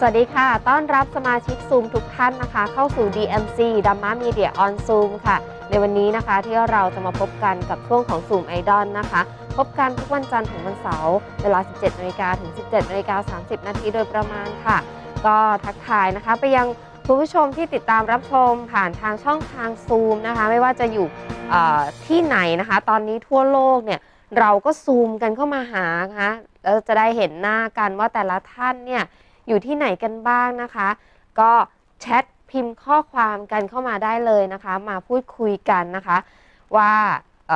สวัสดีค่ะ ต้อนรับสมาชิกซูมทุกท่านนะคะ เข้าสู่ DMC d a m m a Media on Zoom ค่ะ ในวันนี้นะคะที่เราจะมาพบกันกับช่วงของ Zoom Idol นะคะ พบกันทุกวันจันทร์ถึงวันเสาร์เวลา 17นาฬิกาถึง 17นาฬิกา30 นาทีโดยประมาณค่ะ ก็ทักทายนะคะ ไปยังคุณผู้ชมที่ติดตามรับชมผ่านทางช่องทางซูมนะคะ ไม่ว่าจะอยู่ที่ไหนนะคะ ตอนนี้ทั่วโลกเนี่ยเราก็ซูมกันเข้ามาหานะคะแล้วจะได้เห็นหน้ากันว่าแต่ละท่านเนี่ย อยู่ที่ไหนกันบ้างนะคะ ก็แชทพิมพ์ข้อความกันเข้ามาได้เลยนะคะ มาพูดคุยกันนะคะ ว่าเ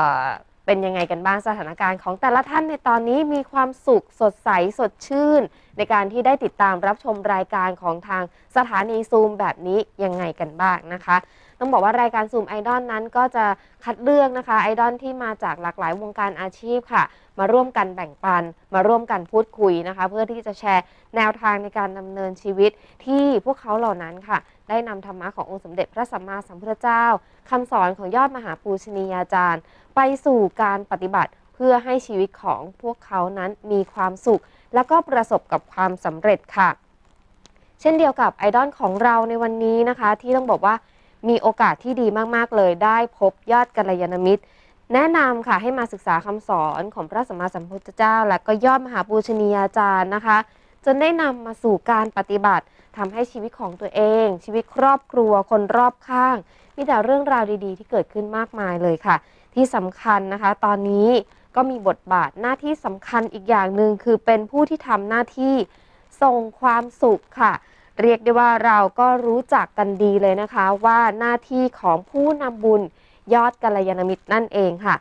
เป็นยังไงกันบ้างสถานการณ์ของแต่ละท่านในตอนนี้มีความสุขสดใสสดชื่น ในการที่ได้ติดตามรับชมรายการของทางสถานีซูมแบบนี้ยังไงกันบ้างนะคะ ต้องบอกว่ารายการซูมไอดอลนั้นก็จะคัดเลือกนะคะไอดอลที่มาจากหลากหลายวงการอาชีพค่ะ มาร่วมกันแบ่งปัน มาร่วมกันพูดคุยนะคะ เพื่อที่จะแชร์แนวทางในการดำเนินชีวิตที่พวกเขาเหล่านั้นค่ะ ได้นำธรรมะขององค์สมเด็จพระสัมมาสัมพุทธเจ้าคำสอนของยอดมหาปูชนียาจารย์ ไปสู่การปฏิบัติเพื่อให้ชีวิตของพวกเขานั้นมีความสุข และก็ประสบกับความสำเร็จค่ะ เช่นเดียวกับไอดอลของเราในวันนี้นะคะ ที่ต้องบอกว่า มีโอกาสที่ดีมากๆเลย ได้พบยอดกัลยาณมิตร แนะนำค่ะให้มาศึกษาคำสอนของพระสัมมาสัมพุทธเจ้า และก็ยอดมหาปูชนียาจารย์นะคะ จนได้นำมาสู่การปฏิบัติทำให้ชีวิตของตัวเอง ชีวิตครอบครัวคนรอบข้าง มีแต่เรื่องราวดีๆ ที่เกิดขึ้นมากมายเลยค่ะ ที่สำคัญนะคะ ตอนนี้ก็มีบทบาทหน้าที่สำคัญอีกอย่างหนึ่งคือเป็นผู้ที่ทำหน้าที่ส่งความสุขค่ะ เรียกได้ว่าเราก็รู้จักกันดีเลยนะคะว่าหน้าที่ของผู้นำบุญยอดกัลยาณมิตรนั่นเองค่ะ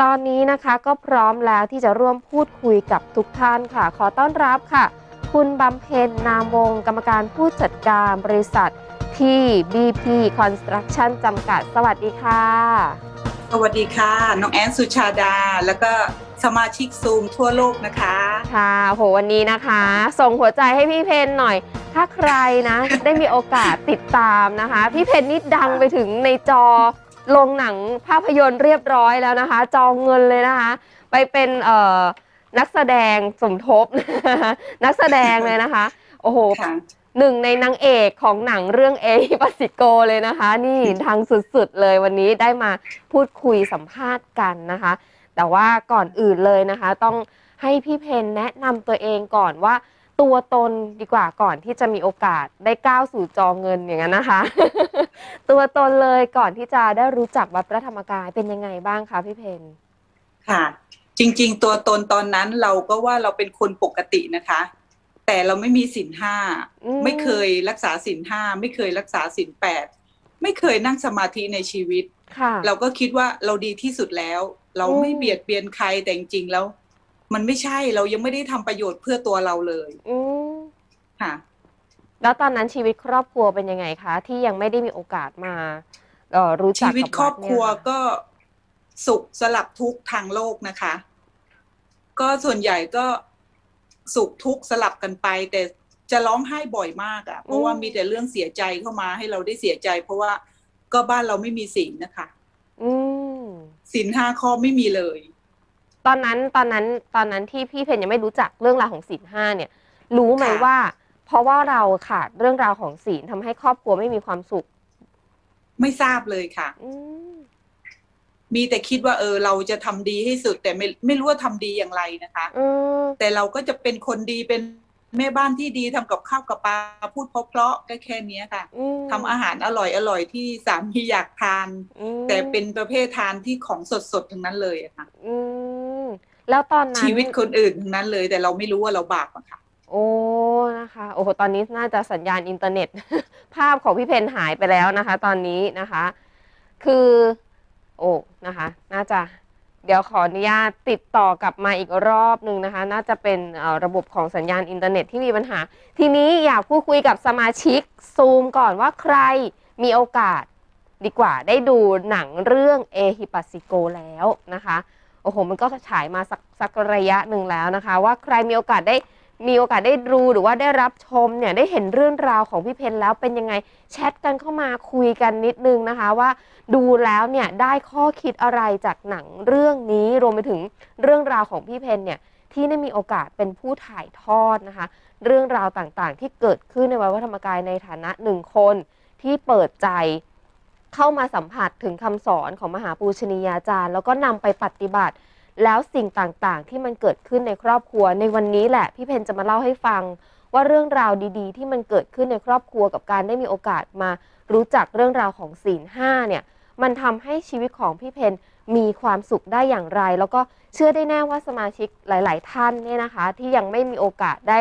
ตอนนี้นะคะก็พร้อมแล้วที่จะร่วมพูดคุยกับทุกท่านค่ะ ขอต้อนรับค่ะ คุณบำเพ็ญนามวงศ์กรรมการผู้จัดการบริษัทที่ BP Construction จำกัด สวัสดีค่ะ สวัสดีค่ะ น้องแอนสุชาดา แล้วก็สมาชิกซูมทั่วโลกนะคะ ค่ะโหวันนี้นะคะ ส่งหัวใจให้พี่เพนหน่อย ถ้าใครนะ ได้มีโอกาสติดตามนะคะ พี่เพนนี่ดังไปถึงในจอโรงหนังภาพยนตร์เรียบร้อยแล้วนะคะ จองเงินเลยนะคะ ไปเป็นเอ่อนักแสดงสมทบ นักแสดงเลยนะคะ โอ้โห ค่ะ หนึ่งในนางเอกของหนังเรื่องเอฮิปัสสิโกเลยนะคะ นี่ดังสุดๆเลยวันนี้ได้มาพูดคุยสัมภาษณ์กันนะคะ แต่ว่าก่อนอื่นเลยนะคะ ต้องให้พี่เพนแนะนำตัวเองก่อนว่าตัวตนดีกว่าก่อนที่จะมีโอกาสได้ก้าวสู่จอเงินอย่างนั้นนะคะ ตัวตนเลยก่อนที่จะได้รู้จักวัดพระธรรมกายเป็นยังไงบ้างคะพี่เพนค่ะ จริง ๆ ตัวตนตอนนั้นเราก็ว่าเราเป็นคนปกตินะคะ แต่เราไม่มีสินห้าอืมไม่เคยรักษาสินห้าไม่เคยรักษาสินแปดไม่เคยนั่งสมาธิในชีวิตค่ะเราก็คิดว่าเราดีที่สุดแล้ว เราอืมไม่เบียดเบียนใครแต่จริงๆแล้ว มันไม่ใช่เรายังไม่ได้ทำประโยชน์เพื่อตัวเราเลยอืมค่ะ แล้วตอนนั้นชีวิตครอบครัวเป็นยังไงคะ ที่ยังไม่ได้มีโอกาสมาเอ่อรู้จักชีวิตกับครอบครัวดเนี่ยะก็สุขสลับทุกข์ทางโลกนะคะ ก็ส่วนใหญ่ก็ สุขทุกข์สลับกันไป แต่จะร้องไห้บ่อยมากอะ่ะ เพราะว่ามีแต่เรื่องเสียใจเข้ามาให้เราได้เสียใจ เพราะว่าก็บ้านเราไม่มีศีลนะคะอืมศีลห้าข้อไม่มีเลย ตอนนั้นตอนนั้นตอนนั้นที่พี่เพนยังไม่รู้จักเรื่องราวของศีลห้าเนี่ย รู้ไหมค่ะว่า เพราะว่าเราขาดเรื่องราวของศีลทำให้ครอบครัวไม่มีความสุข ไม่ทราบเลยค่ะอื มมีแต่คิดว่าเออเราจะทำดีให้สุด แต่ไม่ไม่รู้ว่าทำดีอย่างไรนะคะอืมแต่เราก็จะเป็นคนดีเป็นแม่บ้านที่ดีทำกับข้าวกับปลาพูดเพราะๆก็แค่เนี้ยค่ะอืมทำอาหารอร่อยอร่อยที่สามีอยากทานอืมแต่เป็นประเภททานที่ของสดๆทั้งนั้นเลยอะค่ะอืมแล้วตอนนั้นชีวิตคนอื่นทั้งนั้นเลย แต่เราไม่รู้ว่าเราบาปอะค่ะโอ้นะคะ โอ้โหตอนนี้น่าจะสัญญาณอินเทอร์เน็ต ภาพของพี่เพนหายไปแล้วนะคะ ตอนนี้นะคะ คือ โอ้นะคะ น่าจะเดี๋ยวขออนุญาตติดต่อกลับมาอีกรอบหนึ่งนะคะ น่าจะเป็นระบบของสัญญาณอินเทอร์เน็ตที่มีปัญหา ทีนี้อยากพูดคุยกับสมาชิกซูมก่อนว่าใครมีโอกาสดีกว่าได้ดูหนังเรื่องเอฮิปัสสิโกแล้วนะคะ โอ้โห มันก็ฉายมาสักสักระยะหนึ่งแล้วนะคะ ว่าใครมีโอกาสได้ มีโอกาสได้ดูหรือว่าได้รับชมเนี่ยได้เห็นเรื่องราวของพี่เพนแล้วเป็นยังไงแชทกันเข้ามาคุยกันนิดนึงนะคะว่าดูแล้วเนี่ยได้ข้อคิดอะไรจากหนังเรื่องนี้รวมไปถึงเรื่องราวของพี่เพนเนี่ยที่ได้มีโอกาสเป็นผู้ถ่ายทอดนะคะ เรื่องราวต่างๆ ที่เกิดขึ้นในวัดพระธรรมกายในฐานะหนึ่งคนที่เปิดใจเข้ามาสัมผัสถึงคำสอนของมหาปูชนียาจารย์ แล้วก็นำไปปฏิบัติ แล้วสิ่งต่างๆ ที่มันเกิดขึ้นในครอบครัว ในวันนี้แหละพี่เพนจะมาเล่าให้ฟัง ว่าเรื่องราวดีๆ ที่มันเกิดขึ้นในครอบครัวกับการได้มีโอกาสมารู้จักเรื่องราวของศีลห้าเนี่ยมันทำให้ชีวิตของพี่เพนมีความสุขได้อย่างไร แล้วก็เชื่อได้แน่ว่าสมาชิกหลาย ๆ ท่านเนี่ยนะคะ ที่ยังไม่มีโอกาสได้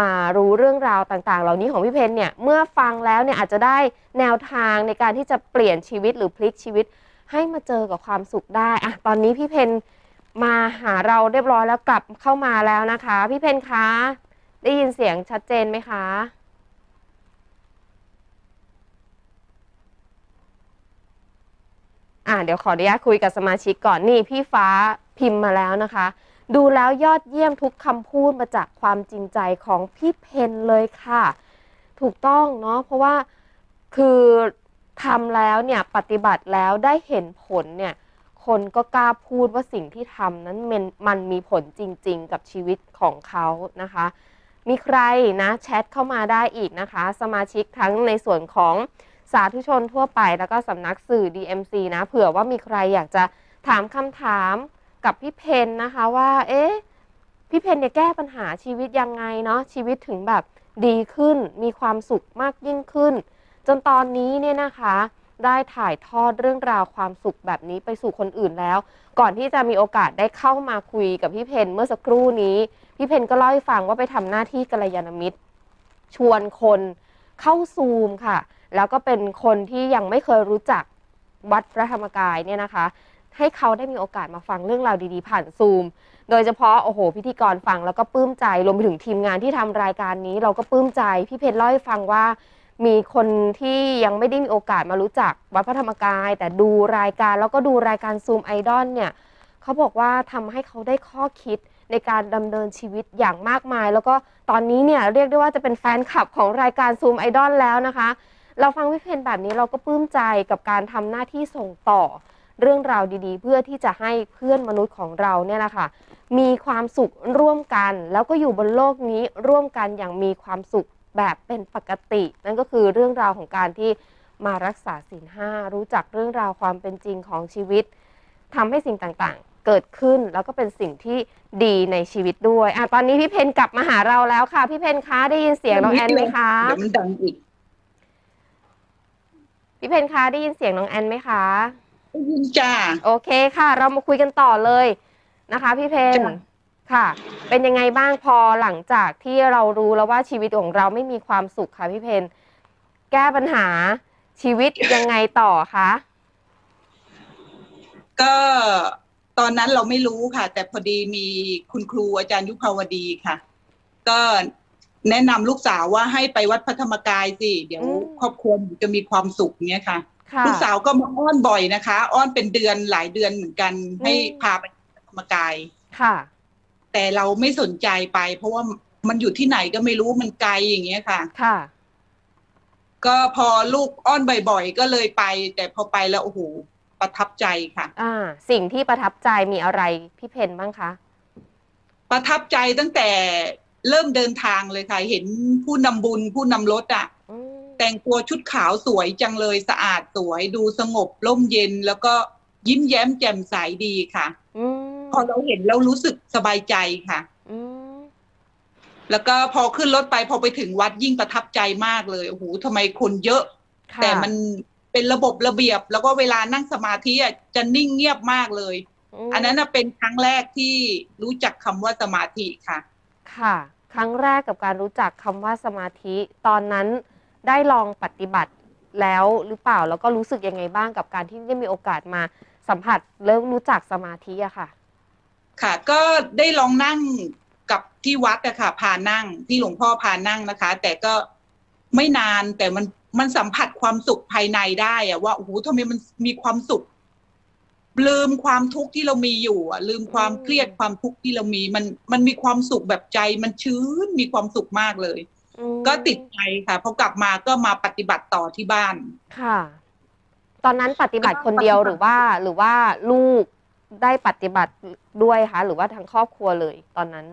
มารู้เรื่องราวต่างๆ เหล่านี้ของพี่เพนเนี่ยเมื่อฟังแล้วเนี่ยอาจจะได้แนวทางในการที่จะเปลี่ยนชีวิตหรือพลิกชีวิต ให้มาเจอกับความสุขได้อะตอนนี้พี่เพน มาหาเราเรียบร้อยแล้วกลับเข้ามาแล้วนะคะ พี่เพนคะได้ยินเสียงชัดเจนไหมคะอ่าเดี๋ยวขออนุญาตคุยกับสมาชิกก่อนนี่พี่ฟ้าพิมพ์มาแล้วนะคะ ดูแล้วยอดเยี่ยมทุกคำพูดมาจากความจริงใจของพี่เพนเลยค่ะ ถูกต้องเนาะเพราะว่าคือทำแล้วเนี่ยปฏิบัติแล้วได้เห็นผลเนี่ย คนก็กล้าพูดว่าสิ่งที่ทำนั้นมันมันมีผลจริง ๆ กับชีวิตของเขานะคะ มีใครนะแชทเข้ามาได้อีกนะคะ สมาชิกทั้งในส่วนของสาธุชนทั่วไปแล้วก็สำนักสื่อ DMC นะเผื่อว่ามีใครอยากจะถามคำถามกับพี่เพนนะคะว่า เอ๊ะพี่เพนเนี่ยแก้ปัญหาชีวิตยังไงเนาะชีวิตถึงแบบดีขึ้น มีความสุขมากยิ่งขึ้น จนตอนนี้เนี่ยนะคะ ได้ถ่ายทอดเรื่องราวความสุขแบบนี้ไปสู่คนอื่นแล้ว ก่อนที่จะมีโอกาสได้เข้ามาคุยกับพี่เพนเมื่อสักครู่นี้ พี่เพนก็เล่าให้ฟังว่าไปทำหน้าที่กัลยาณมิตร ชวนคนเข้าซูมค่ะ แล้วก็เป็นคนที่ยังไม่เคยรู้จักวัดพระธรรมกายเนี่ยนะคะ ให้เขาได้มีโอกาสมาฟังเรื่องราวดีๆ ผ่านซูม โดยเฉพาะโอ้โห พิธีกรฟังแล้วก็ปลื้มใจรวมไปถึงทีมงานที่ทำรายการนี้ เราก็ปลื้มใจพี่เพนเล่าให้ฟังว่า มีคนที่ยังไม่ได้มีโอกาสมารู้จักวัดพระธรรมกาย แต่ดูรายการแล้วก็ดูรายการซูมไอดอลเนี่ยเขาบอกว่าทำให้เขาได้ข้อคิดในการดำเนินชีวิตอย่างมากมาย แล้วก็ตอนนี้เนี่ยเรียกได้ว่าจะเป็นแฟนคลับของรายการซูมไอดอลแล้วนะคะ เราฟังพี่เพนแบบนี้เราก็ปลื้มใจกับการทำหน้าที่ส่งต่อ เรื่องราวดีๆ เพื่อที่จะให้เพื่อนมนุษย์ของเราเนี่ยแหละค่ะ มีความสุขร่วมกัน แล้วก็อยู่บนโลกนี้ร่วมกันอย่างมีความสุข แบบเป็นปกติ นั่นก็คือเรื่องราวของการที่มารักษาศีลห้ารู้จักเรื่องราวความเป็นจริงของชีวิตทำให้สิ่งต่างๆ เกิดขึ้นแล้วก็เป็นสิ่งที่ดีในชีวิตด้วยอะตอนนี้พี่เพนกลับมาหาเราแล้วค่ะ พี่เพนคะได้ยินเสียงน้องแอนไหมคะเดี๋ยวมันดังอีกพี่เพนคะได้ยินเสียงน้องแอนไหมคะได้ยินจ้าโอเคค่ะ เรามาคุยกันต่อเลยนะคะ พี่เพนจ้ะ ค่ะ เป็นยังไงบ้างพอหลังจากที่เรารู้แล้วว่าชีวิตของเราไม่มีความสุขค่ะพี่เพนแก้ปัญหาชีวิตยังไงต่อคะก็ตอนนั้นเราไม่รู้ค่ะ แต่พอดีมีคุณครูอาจารย์ยุพาวดีค่ะ ก็แนะนำลูกสาวว่าให้ไปวัดพระธรรมกายสิ เดี๋ยวครอบครัวหนูจะมีความสุขเนี้ยค่ะค่ะ ลูกสาวก็มาอ้อนบ่อยนะคะ อ้อนเป็นเดือนหลายเดือนเหมือนกัน ให้พาไปวัดพระธรรมกายค่ะ แต่เราไม่สนใจไป เพราะว่ามันอยู่ที่ไหนก็ไม่รู้มันไกลอย่างเงี้ยค่ะ ค่ะ ก็พอลูกอ้อนบ่อยๆก็เลยไป แต่พอไปแล้วโอ้โหประทับใจค่ะ อ่า สิ่งที่ประทับใจมีอะไรพี่เพนบ้างคะ ประทับใจตั้งแต่เริ่มเดินทางเลยค่ะ เห็นผู้นำบุญผู้นำรถอะอืมแต่งตัวชุดขาวสวยจังเลยสะอาดสวย ดูสงบร่มเย็นแล้วก็ยิ้มแย้มแจ่มใสดีค่ะ อืมพอเราเห็นแล้วรู้สึกสบายใจค่ะอืมแล้วก็พอขึ้นรถไปพอไปถึงวัดยิ่งประทับใจมากเลยโอ้โหทำไมคนเยอะค่ะแต่มันเป็นระบบระเบียบ แล้วก็เวลานั่งสมาธิอะจะนิ่งเงียบมากเลยมอันนั้นน่ะเป็นครั้งแรกที่รู้จักคำว่าสมาธิค่ะ ค่ะ ครั้งแรกกับการรู้จักคำว่าสมาธิ ตอนนั้นได้ลองปฏิบัติแล้วหรือเปล่าแล้วก็รู้สึกยังไงบ้างกับการที่ได้มีโอกาสมาสัมผัสเริ่มรู้จักสมาธิอะค่ะ ค่ะ ก็ได้ลองนั่งกับที่วัดอะค่ะ พานั่งที่หลวงพ่อพานั่งนะคะ แต่ก็ไม่นานแต่มันมันสัมผัสความสุขภายในได้อะว่าโอ้โหทำไมมันมีความสุข ลืมความทุกข์ที่เรามีอยู่อะลืมความอืมเครียดความทุกข์ที่เรามี มันมันมีความสุขแบบใจ มันชื้นมีความสุขมากเลยอืมก็ติดใจค่ะพอกลับมาก็มาปฏิบัติต่อที่บ้านค่ะ ตอนนั้นปฏิบัติก็คนเดียวปฏิบัติหรือว่า หรือว่าลูก ได้ปฏิบัติด้วยคะหรือว่าทั้งครอบครัวเลยตอนนั้น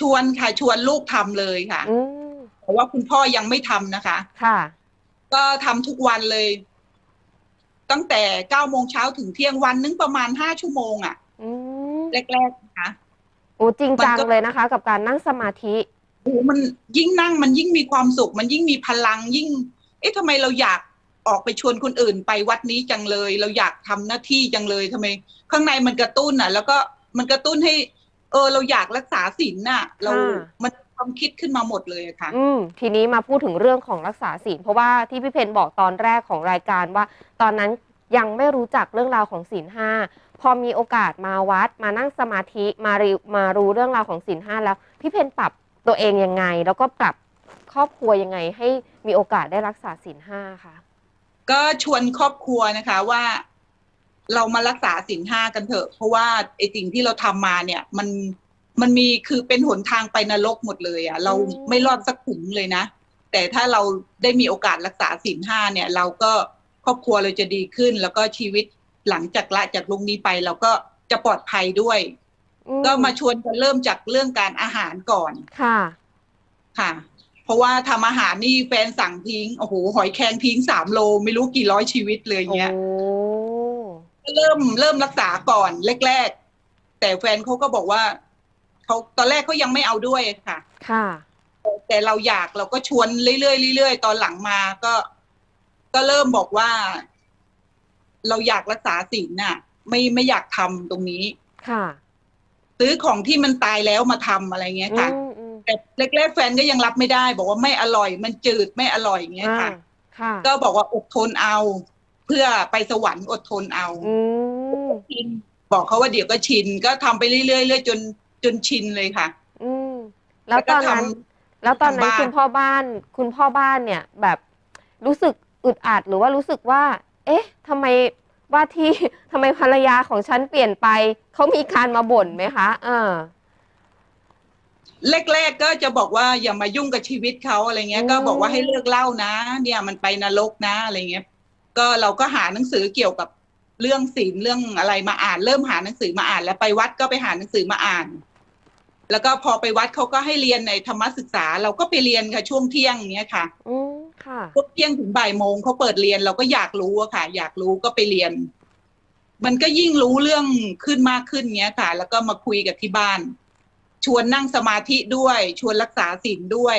ชวนค่ะชวนลูกทำเลยค่ะอืมเพราะว่าคุณพ่อยังไม่ทำนะคะ ค่ะ ก็ทำทุกวันเลย ตั้งแต่เก้าโมงเช้าถึงเที่ยงวันนึงประมาณห้าชั่วโมงอะอืมแรกๆนะคะโอ้จริงจังมันก็เลยนะคะ กับการนั่งสมาธิโอ้โหมันยิ่งนั่งมันยิ่งมีความสุข มันยิ่งมีพลังยิ่ง เอ๊ะทำไมเราอยากออกไปชวนคนอื่นไปวัดนี้จังเลย เราอยากทำหน้าที่จังเลยทำไม ข้างในมันกระตุ้นอะ แล้วก็มันกระตุ้นให้ เออ เราอยากรักษาศีลน่ะ เราค่ะมันความคิดขึ้นมาหมดเลยอะค่ะ อืมทีนี้มาพูดถึงเรื่องของรักษาศีลเพราะว่าที่พี่เพนบอกตอนแรกของรายการว่า ตอนนั้นยังไม่รู้จักเรื่องราวของศีลห้าพอมีโอกาสมาวัด มานั่งสมาธิมาริมารู้เรื่องราวของศีลห้าแล้ว พี่เพนปรับตัวเองยังไง แล้วก็ปรับครอบครัวยังไง ให้มีโอกาสได้รักษาศีลห้าคะก็ชวนครอบครัวนะคะว่า เรามารักษาศีลห้ากันเถอะ เพราะว่าไอ้สิ่งที่เราทำมาเนี่ย มันมันมีคือเป็นหนทางไปนรกหมดเลยอะ่ะ เราไม่รอดสักขุมเลยนะ แต่ถ้าเราได้มีโอกาสรักษาศีลห้าเนี่ย เราก็ครอบครัวเราจะดีขึ้น แล้วก็ชีวิตหลังจากละจากลุงนี้ไป เราก็จะปลอดภัยด้วยอืก็มาชวนกันเริ่มจากเรื่องการอาหารก่อนค่ะ ค่ะ เพราะว่าทำอาหารนี่แฟนสั่งทิ้งโอ้โหหอยแครงทิ้งสามโลไม่รู้กี่ร้อยชีวิตเลยโอ้เงี้ยก็ เริ่มเริ่มรักษาก่อนแรกๆ แต่แฟนเขาก็บอกว่าเขาตอนแรกเขายังไม่เอาด้วยค่ะ ค่ะ แต่เราอยากเราก็ชวนเรื่อยๆเรื่อยๆตอนหลังมาก็ ก็เริ่มบอกว่า เราอยากรักษาศีลน่ะ ไม่ไม่อยากทำตรงนี้ ค่ะ ซื้อของที่มันตายแล้วมาทำอะไรเงี้ยค่ะอืมอืมแต่แรกๆแฟนก็ยังรับไม่ได้ บอกว่าไม่อร่อย มันจืดไม่อร่อยอย่างเงี้ยอ่าค่ะค่ะ ก็บอกว่าอดทนเอา เพื่อไปสวรรค์อดทนเอาอืมชินบอกเขาว่าเดี๋ยวก็ชิน ก็ทำไปเรื่อยๆเรื่อยๆจนจนชินเลยค่ะ อืมแล้วตอนนั้นแล้วก็ทแล้วตอนนั้นทางบ้านคุณพ่อบ้าน คุณพ่อบ้านเนี่ย แบบรู้สึกอึดอัดหรือว่ารู้สึกว่า เอ๊ะทำไมว่าที่ทำไมภรรยาของฉันเปลี่ยนไปเขามีการมาบ่นไหมคะเออแรกๆก็จะบอกว่าอย่ามายุ่งกับชีวิตเขาอะไรเงี้ยอืมก็บอกว่าให้เลิกเหล่านะ เนี่ยมันไปนรกนะอะไรเงี้ย ก็เราก็หาหนังสือเกี่ยวกับเรื่องศีลเรื่องอะไรมาอ่าน เริ่มหาหนังสือมาอ่าน แล้วไปวัดก็ไปหาหนังสือมาอ่าน แล้วก็พอไปวัดเขาก็ให้เรียนในธรรมศึกษา เราก็ไปเรียนค่ะช่วงเที่ยงเงี้ยค่ะอืมค่ะพวกเที่ยงถึงบ่ายโมงเขาเปิดเรียนเราก็อยากรู้อะค่ะ อยากรู้ก็ไปเรียน มันก็ยิ่งรู้เรื่องขึ้นมากขึ้นเงี้ยค่ะ แล้วก็มาคุยกับที่บ้าน ชวนนั่งสมาธิด้วย ชวนรักษาศีลด้วย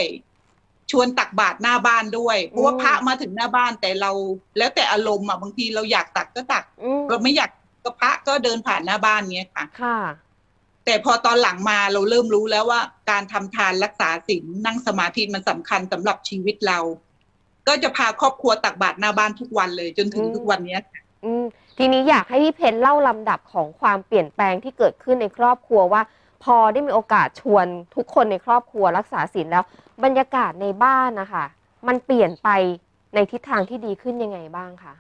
ชวนตักบาตรหน้าบ้านด้วย เพราะว่าอืมพระมาถึงหน้าบ้านแต่เรา แล้วแต่อารมณ์อะบางทีเราอยากตักก็ตักอืมเราไม่อยากก็พระก็เดินผ่านหน้าบ้านเงี้ยค่ะค่ะ แต่พอตอนหลังมาเราเริ่มรู้แล้วว่า การทำทานรักษาศีลนั่งสมาธิมันสำคัญสำหรับชีวิตเรา ก็จะพาครอบครัวตักบาตรหน้าบ้านทุกวันเลย จนถึงอืมทุกวันเนี้ยค่ะอืมทีนี้อยากให้พี่เพนเล่าลำดับของความเปลี่ยนแปลงที่เกิดขึ้นในครอบครัวว่า พอได้มีโอกาสชวนทุกคนในครอบครัวรักษาศีลแล้ว บรรยากาศในบ้านนะคะมันเปลี่ยนไปในทิศทางที่ดีขึ้นยังไงบ้างคะ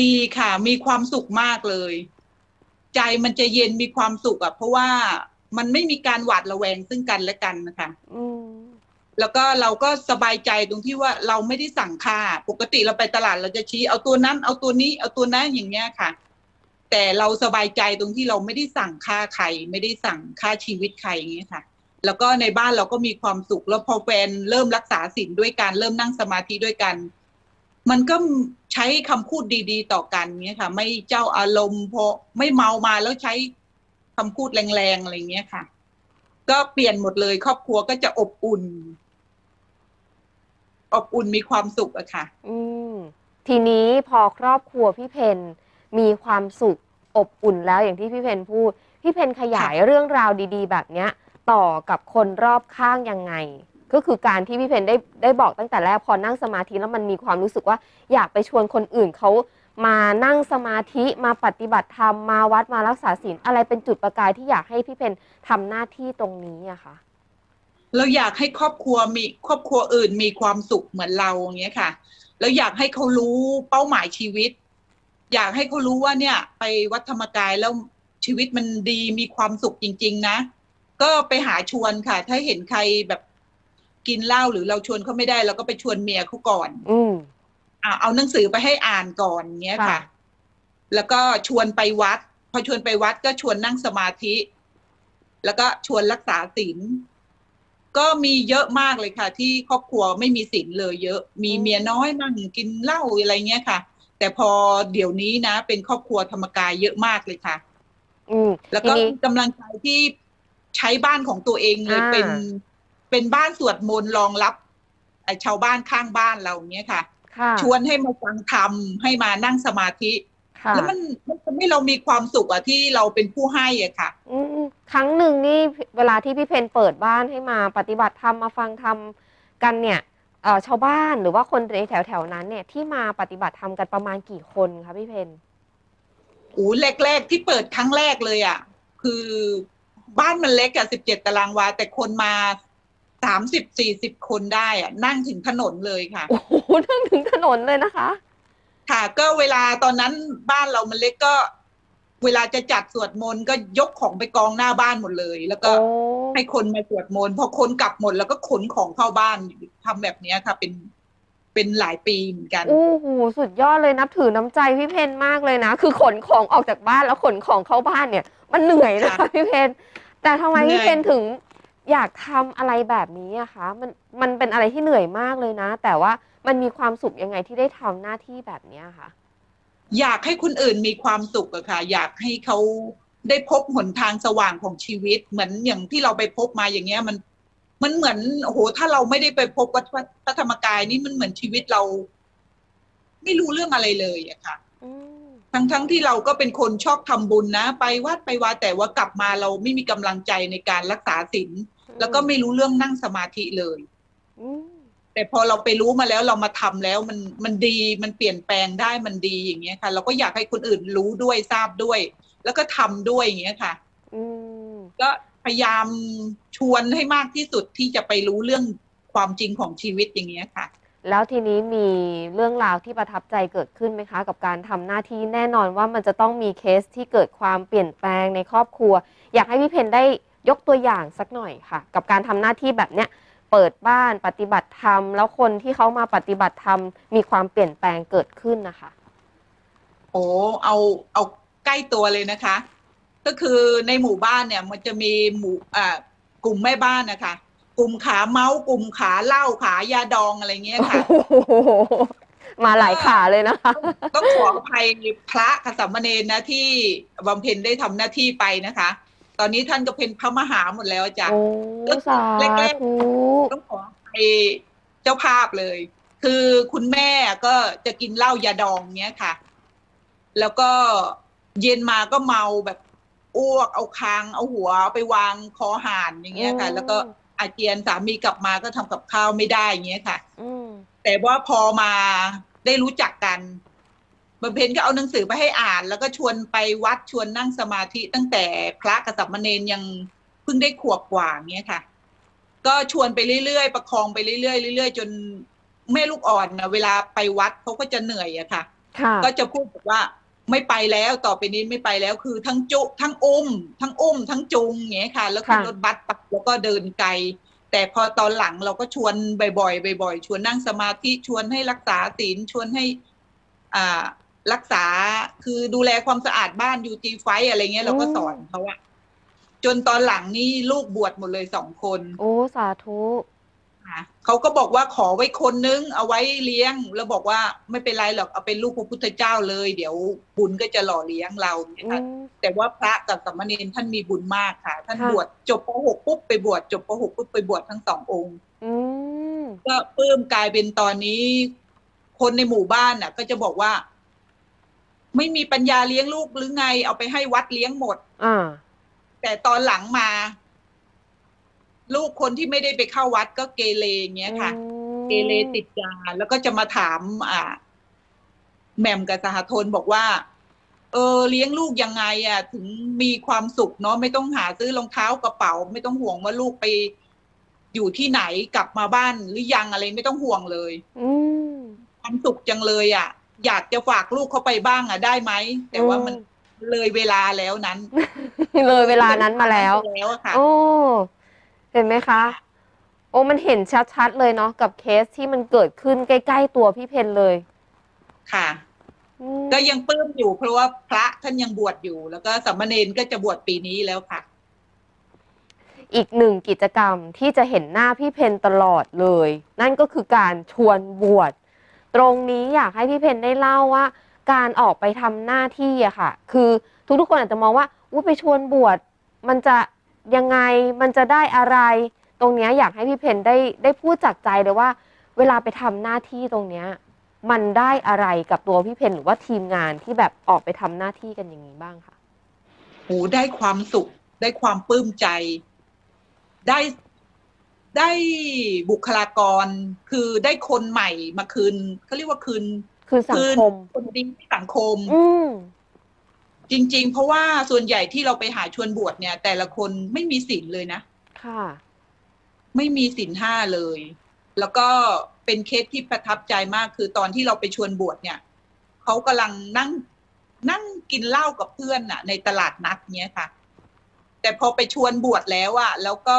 ดีค่ะ มีความสุขมากเลย ใจมันจะเย็นมีความสุขอะเพราะว่ามันไม่มีการหวาดระแวงซึ่งกันและกันนะคะอืมแล้วก็เราก็สบายใจตรงที่ว่าเราไม่ได้สั่งค่า ปกติเราไปตลาดเราจะชี้เอาตัวนั้น เอาตัวนี้เอาตัวนั้นอย่างเงี้ยค่ะ แต่เราสบายใจตรงที่เราไม่ได้สั่งค่าใคร ไม่ได้สั่งค่าชีวิตใครอย่างเงี้ยค่ะ แล้วก็ในบ้านเราก็มีความสุข แล้วพอแฟนเริ่มรักษาศีลด้วยกันเริ่มนั่งสมาธิด้วยกัน มันก็ใช้คำพูดดี ๆ ต่อกันเงี้ยค่ะ ไม่เจ้าอารมณ์พอไม่เมามาแล้วใช้คำพูดแรงๆอะไรเงี้ยค่ะ ก็เปลี่ยนหมดเลย ครอบครัวก็จะอบอุ่น อบอุ่นมีความสุขอะค่ะ อืมทีนี้พอครอบครัวพี่เพน มีความสุขอบอุ่นแล้วอย่างที่พี่เพนพูด พี่เพนขยายเรื่องราวดี ๆ แบบเนี้ย ต่อกับคนรอบข้างยังไง ก็คือการที่พี่เพนได้ได้บอกตั้งแต่แรกพอนั่งสมาธิแล้วมันมีความรู้สึกว่าอยากไปชวนคนอื่นเขามานั่งสมาธิมาปฏิบัติธรรมมาวัดมารักษาศีลอะไรเป็นจุดประกายที่อยากให้พี่เพนทำหน้าที่ตรงนี้อะคะเราอยากให้ครอบครัวมีครอบครัวอื่นมีความสุขเหมือนเราอย่างเงี้ยค่ะ แล้วอยากให้เขารู้เป้าหมายชีวิต อยากให้เขารู้ว่าเนี่ย ไปวัดธรรมกายแล้วชีวิตมันดีมีความสุขจริง ๆ นะ ก็ไปหาชวนค่ะ ถ้าเห็นใครแบบกินเหล้าหรือเราชวนเขาไม่ได้เราก็ไปชวนเมียเขาก่อน อืมอ่าเอาหนังสือไปให้อ่านก่อนเงี้ยค่ะ ค่ะ แล้วก็ชวนไปวัด พอชวนไปวัดก็ชวนนั่งสมาธิ แล้วก็ชวนรักษาศีลก็มีเยอะมากเลยค่ะ ที่ครอบครัวไม่มีสินเลยเยอะ มีอืม เมียน้อยมั่งกินเหล้าอะไรเงี้ยค่ะ แต่พอเดี๋ยวนี้นะ เป็นครอบครัวธรรมกายเยอะมากเลยค่ะ อืมแล้วทีก็นี้มีกำลังใจที่ใช้บ้านของตัวเองเลยอ่า เป็นเป็นบ้านสวดมนต์รองรับไอ้ชาวบ้านข้างบ้านเราเนี้ยค่ะ ค่ะชวนให้มาฟังธรรมให้มานั่งสมาธิ ค่ะแล้วมันมันทำให้เรามีความสุขอะที่เราเป็นผู้ให้อะค่ะ อืมครั้งหนึ่งนี่เวลาที่พี่เพนเปิดบ้านให้มาปฏิบัติธรรมมาฟังธรรมกันเนี่ยเอ่อ ชาวบ้านหรือว่าคนในแถวแถวๆนั้นเนี่ยที่มาปฏิบัติธรรมกันประมาณกี่คนคะพี่เพนโอ้แรกๆที่เปิดครั้งแรกเลยอะ คือบ้านมันเล็กอะสิบเจ็ดตารางวา แต่คนมาสามสิบสี่สิบคนได้อะนั่งถึงถนนเลยค่ะโอ้โหนั่งถึงถนนเลยนะคะ ค่ะ ก็เวลาตอนนั้นบ้านเรามันเล็กก็ เวลาจะจัดสวดมนต์ก็ยกของไปกองหน้าบ้านหมดเลย แล้วก็โอ้ให้คนมาสวดมนต์พอคนกลับหมดแล้วก็ขนของเข้าบ้านทำแบบเนี้ยค่ะ เป็นเป็นหลายปีเหมือนกันโอ้โหสุดยอดเลยนับถือน้ำใจพี่เพนมากเลยนะ คือขนของออกจากบ้านแล้วขนของเข้าบ้านเนี่ย มันเหนื่อยนะคะค่ะพี่เพนแต่ทำไมเหนื่พี่อยเพนถึงอยากทำอะไรแบบนี้อะคะมันมันเป็นอะไรที่เหนื่อยมากเลยนะ แต่ว่ามันมีความสุขยังไงที่ได้ทำหน้าที่แบบเนี้ยค่ะ อยากให้คนอื่นมีความสุขอะค่ะ อยากให้เขาได้พบหนทางสว่างของชีวิต เหมือนอย่างที่เราไปพบมาอย่างเงี้ยมัน มันเหมือนโอ้โหถ้าเราไม่ได้ไปพบวัดพระธรรมกายนี่มันเหมือนชีวิตเรา ไม่รู้เรื่องอะไรเลยอะค่ะอืมทั้งทั้งที่เราก็เป็นคนชอบทำบุญนะ ไปวัดไปวาแต่ว่ากลับมาเราไม่มีกำลังใจในการรักษาศีลแล้วก็ไม่รู้เรื่องนั่งสมาธิเลยอืม แต่พอเราไปรู้มาแล้วเรามาทำแล้วมันมันดีมันเปลี่ยนแปลงได้มันดีอย่างเงี้ยค่ะ เราก็อยากให้คนอื่นรู้ด้วยทราบด้วย แล้วก็ทำด้วยอย่างเงี้ยค่ะอืมก็พยายามชวนให้มากที่สุดที่จะไปรู้เรื่องความจริงของชีวิตอย่างเงี้ยค่ะ แล้วทีนี้มีเรื่องราวที่ประทับใจเกิดขึ้นไหมคะ กับการทำหน้าที่แน่นอนว่ามันจะต้องมีเคสที่เกิดความเปลี่ยนแปลงในครอบครัว อยากให้พี่เพนได้ยกตัวอย่างสักหน่อยค่ะ กับการทำหน้าที่แบบเนี้ย เปิดบ้านปฏิบัติธรรม แล้วคนที่เขามาปฏิบัติธรรม มีความเปลี่ยนแปลงเกิดขึ้นนะคะ โอ้เอาเอาใกล้ตัวเลยนะคะ ก็คือในหมู่บ้านเนี่ยมันจะมีหมู่อ่ากลุ่มแม่บ้านนะคะ กลุ่มขาเมาส์กลุ่มขาเหล้าขายาดองอะไรเงี้ยค่ะโอ้โหมาหลายขาเลยนะคะ ต้องขออภัยพระกับสามเณรนะที่บำเพ็ญได้ทำหน้าที่ไปนะคะ ตอนนี้ท่านก็เป็นพระมหาหมดแล้วจ้ะโอ้สาแรกธุต้องขอไปเจ้าภาพเลย คือคุณแม่ก็จะกินเหล้ายาดองเนี้ยค่ะ แล้วก็เย็นมาก็เมาแบบอ้วกเอาคางเอาหัวไปวางคอหานอย่างเงี้ยค่ะ แล้วก็อาเจียนสามีกลับมาก็ทำกับข้าวไม่ได้อย่างเงี้ยค่ะอืมแต่ว่าพอมาได้รู้จักกัน บำเพ็ญก็เอาหนังสือไปให้อ่าน แล้วก็ชวนไปวัดชวนนั่งสมาธิตั้งแต่พระกับสัมมเนนยังเพิ่งได้ขวบกว่าเงี้ยค่ะ ก็ชวนไปเรื่อยๆประคองไปเรื่อยๆเรื่อยๆจนแม่ลูกอ่อนนะเวลาไปวัดเขาก็จะเหนื่อยอะค่ะค่ะก็จะพูดบอกว่าไม่ไปแล้วต่อไปนี้ไม่ไปแล้วคือทั้งจุทั้งอุ้ม ทั้งอุ้ม ทั้งจูงอย่างเงี้ยค่ะ แล้วขึ้นค่ะรถบัสปักแล้วก็เดินไกล แต่พอตอนหลังเราก็ชวนบ่อยๆบ่อยๆชวนนั่งสมาธิชวนให้รักษาศีลชวนให้ อ่า รักษาคือดูแลความสะอาดบ้านยูจีไฟอะไรเงี้ยเราก็สอนเขาอะจนตอนหลังนี่ลูกบวชหมดเลยสองคน โอ้ สาธุค่ะเขาก็บอกว่าขอไว้คนนึง เอาไว้เลี้ยง แล้วบอกว่าไม่เป็นไรหรอกเอาเป็นลูกพระพุทธเจ้าเลย เดี๋ยวบุญก็จะหล่อเลี้ยงเราเนี่ยอืค่ะมแต่ว่าพระกับสามเณรท่านมีบุญมากค่ะ ท่านค่ะบวชจบป .6 ปุ๊บไปบวชจบป .6 ปุ๊บไปบวชทั้งสององค์อืมก็ปลื้มกลายเป็นตอนนี้ คนในหมู่บ้านน่ะ ก็จะบอกว่า ไม่มีปัญญาเลี้ยงลูกหรือไง เอาไปให้วัดเลี้ยงหมดอ่าแต่ตอนหลังมา ลูกคนที่ไม่ได้ไปเข้าวัดก็เกเรอย่างเงี้ยค่ะ เกเรติดยาแล้วก็จะมาถาม อ่าแหม่มกับสหทนบอกว่า เออ เลี้ยงลูกยังไง อะ ถึงมีความสุขเนาะไม่ต้องหาซื้อรองเท้ากระเป๋า ไม่ต้องห่วงว่าลูกไปอยู่ที่ไหนกลับมาบ้านหรือยังอะไรไม่ต้องห่วงเลย อืมความสุขจังเลย อะ อยากจะฝากลูกเขาไปบ้างอะได้ไหม แต่ว่ามันเลยเวลาแล้วนั้น เลยเวลานั้นมาแล้วแล้วอะค่ะโอ้เห็นไหมคะ โอ้มันเห็นชัดๆเลยเนาะกับเคสที่มันเกิดขึ้นใกล้ ๆ ตัวพี่เพนเลย ค่ะอืมก็ยังปลื้มอยู่เพราะว่าพระท่านยังบวชอยู่ แล้วก็สามเณรก็จะบวชปีนี้แล้วค่ะ อีกหนึ่งกิจกรรมที่จะเห็นหน้าพี่เพนตลอดเลย นั่นก็คือการชวนบวช ตรงนี้อยากให้พี่เพนได้เล่าว่า การออกไปทำหน้าที่อะค่ะ คือทุกๆคนอาจจะมองว่าว่าไปชวนบวชมันจะยังไงมันจะได้อะไร ตรงเนี้ยอยากให้พี่เพนได้ได้พูดจากใจเลยว่า เวลาไปทำหน้าที่ตรงเนี้ยมันได้อะไรกับตัวพี่เพนหรือว่าทีมงานที่แบบออกไปทำหน้าที่กันอย่างนี้บ้างคะโหได้ความสุข ได้ความปลื้มใจ ได้ ได้บุคลากร คือได้คนใหม่มาคืนเขาเรียกว่าคืนคือสังคืนคมคนดีให้สังคม อืมจริง ๆ เพราะว่าส่วนใหญ่ที่เราไปหาชวนบวชเนี่ย แต่ละคนไม่มีศีลเลยนะ ค่ะ ไม่มีศีลห้าเลย แล้วก็เป็นเคสที่ประทับใจมากคือตอนที่เราไปชวนบวชเนี่ยเขากำลังนั่งนั่งกินเหล้ากับเพื่อนน่ะ ในตลาดนัดเนี้ยค่ะ แต่พอไปชวนบวชแล้วอะแล้วก็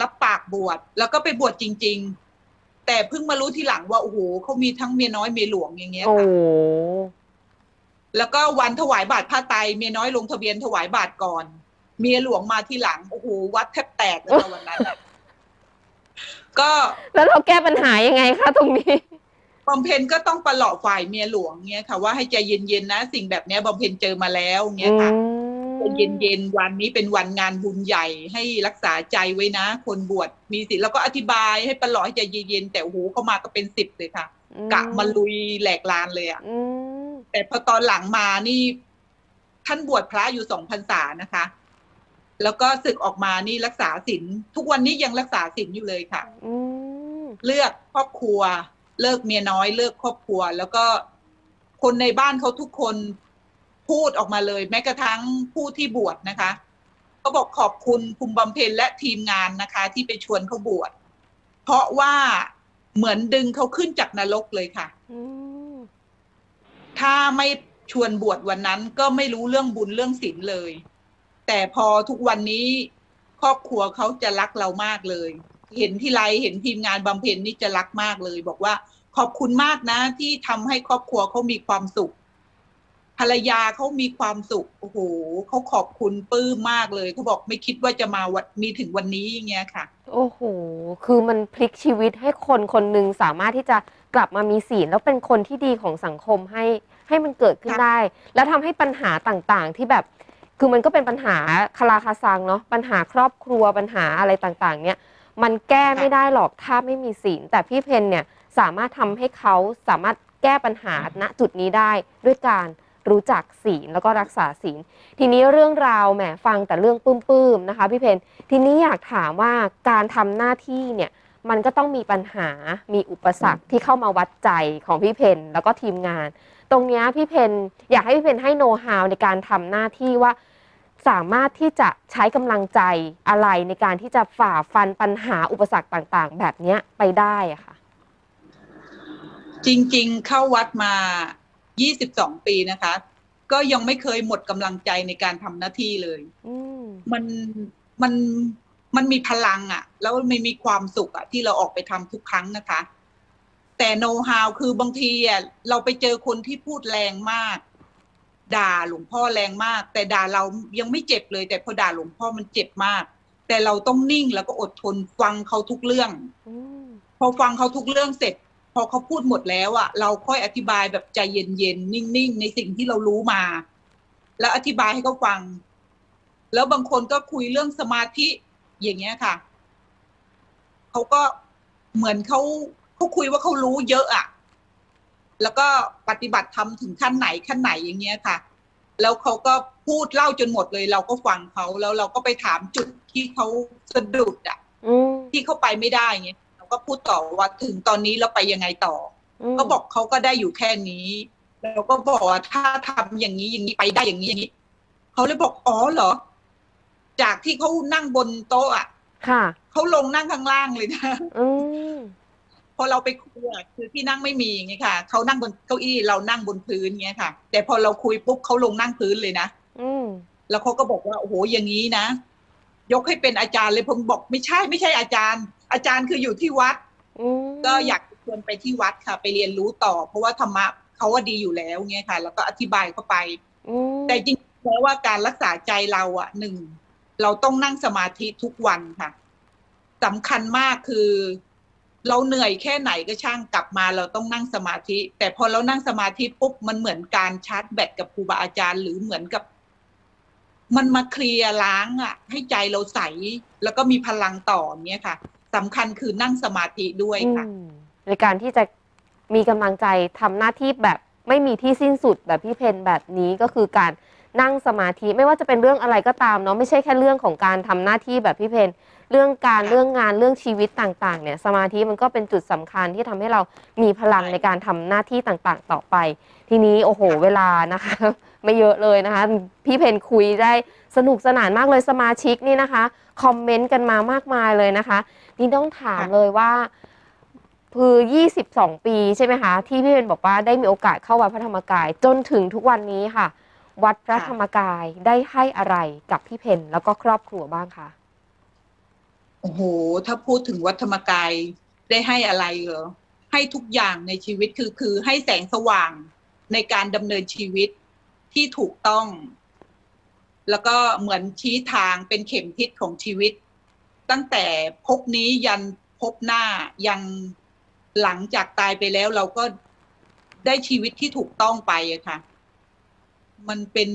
รับปากบวชแล้วก็ไปบวชจริง ๆ แต่เพิ่งมารู้ทีหลังว่าโอ้โหเขามีทั้งเมียน้อยเมียหลวงอย่างเงี้ยโอ้ค่ะแล้วก็วันถวายบาตรผ้าไตรเมียน้อยลงทะเบียนถวายบาตรก่อน เมียหลวงมาที่หลังโอ้โหวัดแทบแตกเลยค่ะวันนั้นน่ะก็แล้วเราแก้ปัญหายังไงคะตรงนี้บำเพ็ญก็ต้องประหลอกฝ่ายเมียหลวงเงี้ยค่ะว่าให้ใจเย็นๆนะ สิ่งแบบเนี้ยบำเพ็ญเจอมาแล้วเงี้ยค่ะใจ เย็นๆวันนี้เป็นวันงานบุญใหญ่ให้รักษาใจไว้นะ คนบวชมีสิทธิ์แล้วก็อธิบายให้ประหลอกให้ใจเย็นๆแต่โอ้โหเขามาก็เป็นสิบเลยค่ะ กะมาลุยแหลกลานเลยอะอืมแต่พอตอนหลังมานี่ ท่านบวชพระอยู่สองพรรษานะคะ แล้วก็ศึกออกมานี่รักษาศีลทุกวันนี้ยังรักษาศีลอยู่เลยค่ะอืมเลือกครอบครัว เลิกเมียน้อย เลิกครอบครัว แล้วก็คนในบ้านเขาทุกคน พูดออกมาเลย แม้กระทั่งผู้ที่บวชนะคะเขาบอกขอบคุณคุมบำเพ็ญและทีมงานนะคะ ที่ไปชวนเขาบวชเพราะว่าเหมือนดึงเขาขึ้นจากนรกเลยค่ะอืมถ้าไม่ชวนบวชวันนั้นก็ไม่รู้เรื่องบุญเรื่องศีลเลย แต่พอทุกวันนี้ครอบครัวเขาจะรักเรามากเลย เห็นที่ไรเห็นทีมงานบำเพ็ญนี่จะรักมากเลย บอกว่าขอบคุณมากนะที่ทำให้ครอบครัวเขามีความสุขภ รรยาเขามีความสุขโอ้โหเขาขอบคุณปื้มมากเลยเขาบอกไม่คิดว่าจะมาวันมีถึงวันนี้อย่างเงี้ยค่ะ โอ้โห คือมันพลิกชีวิตให้คนคนหนึ่งสามารถที่จะกลับมามีศีลแล้วเป็นคนที่ดีของสังคมให้ให้มันเกิดขึ้นได้ แล้วทำให้ปัญหาต่างๆที่แบบคือมันก็เป็นปัญหาคาราคาซังเนาะปัญหาครอบครัวปัญหาอะไรต่างๆ เนี่ยมันแก้ไม่ได้หรอกถ้าไม่มีศีลแต่พี่เพนเนี่ยสามารถทำให้เขาสามารถแก้ปัญหาณจุดนี้ได้ด้วยการ รู้จักศีลแล้วก็รักษาศีล ทีนี้เรื่องราวแหมฟังแต่เรื่องปื้มๆนะคะพี่เพนทีนี้อยากถามว่าการทำหน้าที่เนี่ยมันก็ต้องมีปัญหา มีอุปสรรคที่เข้ามาวัดใจของพี่เพนแล้วก็ทีมงาน ตรงเนี้ยพี่เพนอยากให้พี่เพนให้โน้ตฮาวในการทำหน้าที่ว่า สามารถที่จะใช้กำลังใจอะไรในการที่จะฝ่าฟันปัญหาอุปสรรคต่างๆ แบบเนี้ยไปได้อะค่ะ จริงๆเข้าวัดมา 22 ปีนะคะ ก็ยังไม่เคยหมดกำลังใจในการทำหน้าที่เลยอืมมันมันมันมีพลังอะ่ะ แล้วมันมีความสุขอะ่ะ ที่เราออกไปทำทุกครั้งนะคะ แต่โน้ตฮาวคือบางทีอะเราไปเจอคนที่พูดแรงมาก ด่าหลวงพ่อแรงมาก แต่ด่าเรายังไม่เจ็บเลย แต่พอด่าหลวงพ่อมันเจ็บมาก แต่เราต้องนิ่งแล้วก็อดทนฟังเขาทุกเรื่องอืมพอฟังเขาทุกเรื่องเสร็จ พอเขาพูดหมดแล้วอะเราค่อยอธิบายแบบใจเย็นๆนิ่งๆในสิ่งที่เรารู้มา แล้วอธิบายให้เขาฟัง แล้วบางคนก็คุยเรื่องสมาธิอย่างเงี้ยค่ะเขาก็เหมือนเขาเขาคุยว่าเขารู้เยอะอะแล้วก็ปฏิบัติทำถึงขั้นไหนขั้นไหนอย่างเงี้ยค่ะ แล้วเขาก็พูดเล่าจนหมดเลย เราก็ฟังเขาแล้วเราก็ไปถามจุดที่เขาสะดุดอะอืมที่เขาไปไม่ได้ไงเรา ก็พูดต่อว่าถึงตอนนี้เราไปยังไงต่อมอก็บอกเขาก็ได้อยู่แค่นี้เราก็บอกว่าถ้าทำอย่างนี้อย่างนี้ไปได้อย่างนี้อย่างนี้เขาเลยบอกอ๋อเหรอ จากที่เขานั่งบนโต๊ะอะค่ะเขาลงนั่งข้างล่างเลยนะอืมพอเราไปคุยอะคือที่นั่งไม่มีไงค่ะเขานั่งบนเก้าอี้เรานั่งบนพื้นเงี้ยค่ะ แต่พอเราคุยปุ๊บเขาลงนั่งพื้นเลยนะอืมแล้วเขาก็บอกว่าโอ้โหอย่างนี้นะยกให้เป็นอาจารย์เลยผมบอกไม่ใช่ไม่ใช่อาจารย์ อาจารย์คืออยู่ที่วัดอืมก็อยากชวนไปที่วัดค่ะ ไปเรียนรู้ต่อ เพราะว่าธรรมะเขาว่าดีอยู่แล้วเงี้ยค่ะ แล้วก็อธิบายเข้าไปอืมแต่จริงๆแล้วว่าการรักษาใจเราอะหนึ่งเราต้องนั่งสมาธิทุกวันค่ะสำคัญมากคือ เราเหนื่อยแค่ไหนก็ช่างกลับมาเราต้องนั่งสมาธิ แต่พอเรานั่งสมาธิปุ๊บมันเหมือนการชาร์จแบตกับครูบาอาจารย์ หรือเหมือนกับ มันมาเคลียร์ล้างอะ ให้ใจเราใส แล้วก็มีพลังต่อเนี้ยค่ะ สำคัญคือนั่งสมาธิด้วยค่ะ ในการที่จะมีกำลังใจทำหน้าที่แบบไม่มีที่สิ้นสุดแบบพี่เพนแบบนี้ก็คือการนั่งสมาธิไม่ว่าจะเป็นเรื่องอะไรก็ตามเนาะไม่ใช่แค่เรื่องของการทำหน้าที่แบบพี่เพนเรื่องการเรื่องงานเรื่องชีวิตต่างๆเนี่ยสมาธิมันก็เป็นจุดสำคัญที่ทำให้เรามีพลังใช่ในการทำหน้าที่ต่างๆ ต่อไป ทีนี้โอ้โหเวลานะคะ ไม่เยอะเลยนะคะ พี่เพนคุยได้สนุกสนานมากเลยสมาชิกนี่นะคะคอมเมนต์กันมามากมายเลยนะคะ นี่ต้องถามเลยว่าคือ 22 ปีใช่ไหมคะ ที่พี่เพนบอกว่าได้มีโอกาสเข้าวัดพระธรรมกาย จนถึงทุกวันนี้ค่ะ วัดพระธรรมกายได้ให้อะไรกับพี่เพนแล้วก็ครอบครัวบ้างคะโอ้โห ถ้าพูดถึงวัดธรรมกายได้ให้อะไรเหรอให้ทุกอย่างในชีวิตคือคือให้แสงสว่างในการดำเนินชีวิต ที่ถูกต้อง แล้วก็เหมือนชี้ทางเป็นเข็มทิศของชีวิต ตั้งแต่ภพนี้ยันภพหน้ายังหลังจากตายไปแล้วเราก็ได้ชีวิตที่ถูกต้องไปอะค่ะ มันเป็น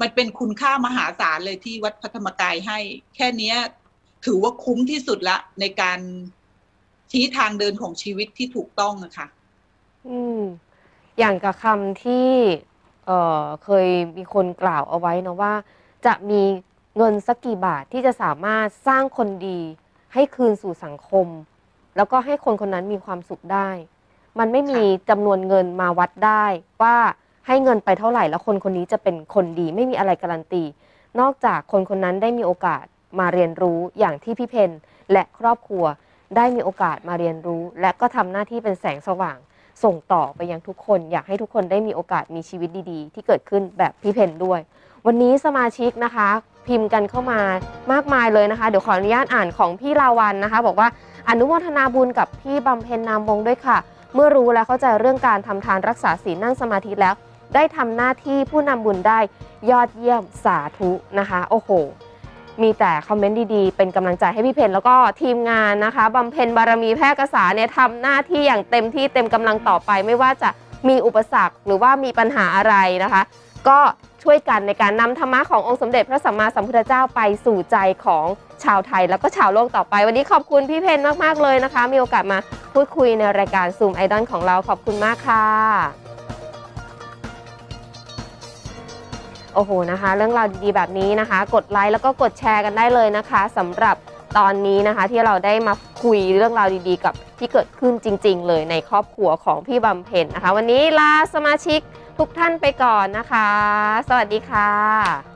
มันเป็นคุณค่ามหาศาลเลยที่วัดพระธรรมกายให้ แค่นี้ถือว่าคุ้มที่สุดละ ในการชี้ทางเดินของชีวิตที่ถูกต้องอะค่ะ อืม อย่างกับคำที่ เอ่อเคยมีคนกล่าวเอาไว้นะว่า จะมีเงินสักกี่บาทที่จะสามารถสร้างคนดี ให้คืนสู่สังคม แล้วก็ให้คนคนนั้นมีความสุขได้ มันไม่มีจำนวนเงินมาวัดได้ว่าให้เงินไปเท่าไหร่แล้วคนคนนี้จะเป็นคนดีไม่มีอะไรการันตี นอกจากคนคนนั้นได้มีโอกาสมาเรียนรู้อย่างที่พี่เพนและครอบครัวได้มีโอกาสมาเรียนรู้ และก็ทำหน้าที่เป็นแสงสว่าง ส่งต่อไปยังทุกคน อยากให้ทุกคนได้มีโอกาสมีชีวิตดีๆ ที่เกิดขึ้นแบบพี่เพนด้วย วันนี้สมาชิกนะคะ พิมพ์กันเข้ามามากมายเลยนะคะ เดี๋ยวขออนุญาตอ่านของพี่ลาวันนะคะ บอกว่าอนุโมทนาบุญกับพี่บำเพ็ญนามวงด้วยค่ะ เมื่อรู้และเข้าใจเรื่องการทำทานรักษาศีลนั่งสมาธิแล้ว ได้ทำหน้าที่ผู้นำบุญได้ยอดเยี่ยมสาธุนะคะ โอ้โห มีแต่คอมเมนต์ดีๆ เป็นกำลังใจให้พี่เพนแล้วก็ทีมงานนะคะบำเพ็ญบารมีแพร่กษาเนี่ยทำหน้าที่อย่างเต็มที่เต็มกำลังต่อไป ไม่ว่าจะมีอุปสรรคหรือว่ามีปัญหาอะไรนะคะ ก็ช่วยกันในการนำธรรมะขององค์สมเด็จพระสัมมาสัมพุทธเจ้าไปสู่ใจของชาวไทย แล้วก็ชาวโลกต่อไป วันนี้ขอบคุณพี่เพนมากๆเลยนะคะ มีโอกาสมาพูดคุยในรายการซูมไอดอลของเราขอบคุณมากค่ะ โอ้โหนะคะ เรื่องราวดีๆแบบนี้นะคะ กดไลค์แล้วก็กดแชร์กันได้เลยนะคะสำหรับตอนนี้นะคะที่เราได้มาคุยเรื่องราวดีๆ กับที่เกิดขึ้นจริง ๆ เลยในครอบครัวของพี่บำเพ็ญนะคะ วันนี้ลาสมาชิกทุกท่านไปก่อนนะคะ สวัสดีค่ะ